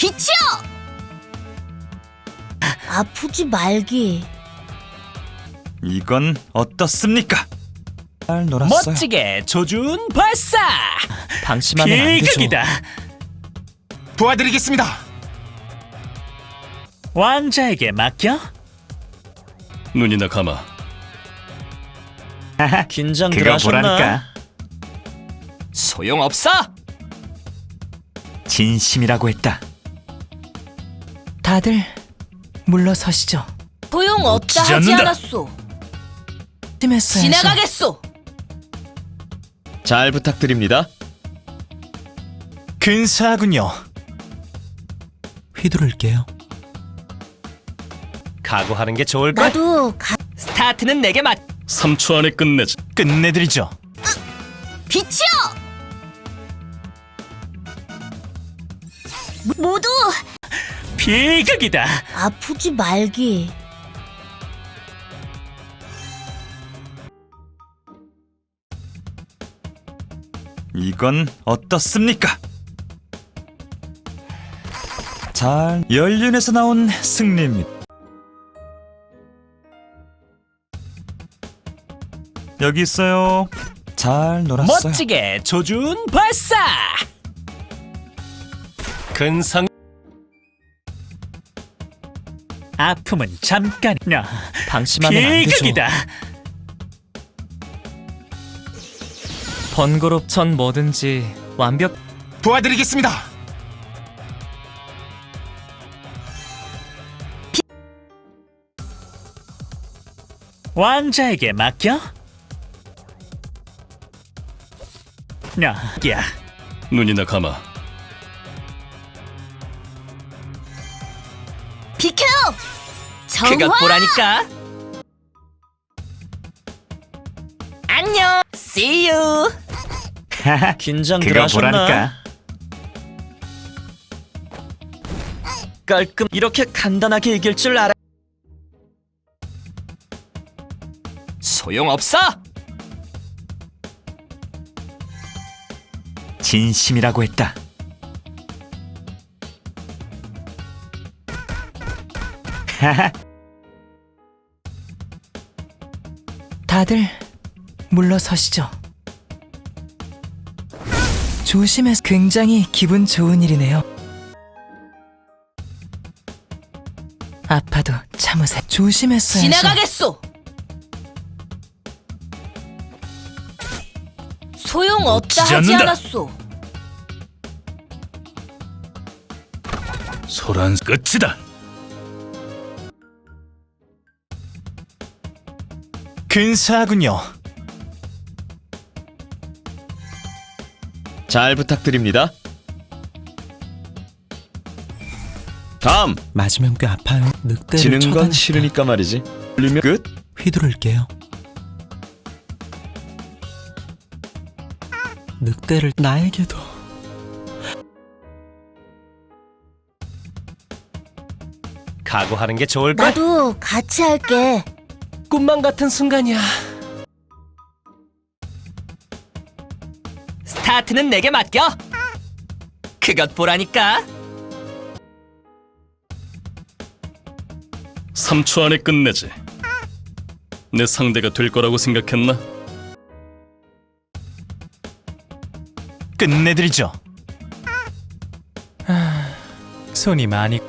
빛이여! 아프지 말기. 이건 어떻습니까? 잘 놀았어요. 멋지게 조준 발사! 방심하면 안 되죠. 비극이다. 도와드리겠습니다. 왕자에게 맡겨. 눈이나 감아. 긴장 그거 보라니까. 소용없어. 진심이라고 했다. 다들 물러서시죠. 소용없다 하지 않는다. 않았소. 심했어요. 지나가겠소. 잘 부탁드립니다. 근사하군요. 휘두를게요. 각오하는 게 좋을 걸. 나도 가... 스타트는 내게 맡. 3초 안에 끝내지. 끝내드리죠. 빛이여! 모두 비극이다. 아프지 말기. 이건 어떻습니까? 잘 연륜에서 나온 승리입니다. 여기 있어요. 잘 놀았어요. 멋지게 조준 발사. 근성. 아픔은 잠깐이야. 방심하면 안 되죠. 비극이다. 번거롭전 뭐든지 완벽. 도와드리겠습니다. 왕자에게 맡겨. 야, 야. 눈이나 감아. 비켜! 정화! 그것 보라니까. 안녕. See you. 긴장 그거 보라니까. 깔끔 이렇게 간단하게 이길 줄 알아. 소용없어. 진심이라고 했다. 다들 물러서시죠. 조심해서 굉장히 기분 좋은 일이네요. 아파도 참으세요. 조심했어요. 지나가겠소. 소용 없다 놓치지 하지 않는다. 않았소. 소란 끝이다. 근사하군요. 잘 부탁드립니다. 다음 맞으면 꽤 아파요. 늑대를 지는 건 처단했다. 싫으니까 말이지. 울리면 끝. 휘두를게요. 늑대를 나에게도 각오하는 게 좋을 걸. 나도 같이 할게. 꿈만 같은 순간이야. 스타트는 내게 맡겨. 그것 보라니까. 3초 안에 끝내지. 내 상대가 될 거라고 생각했나? 끝내드리죠. 손이 많이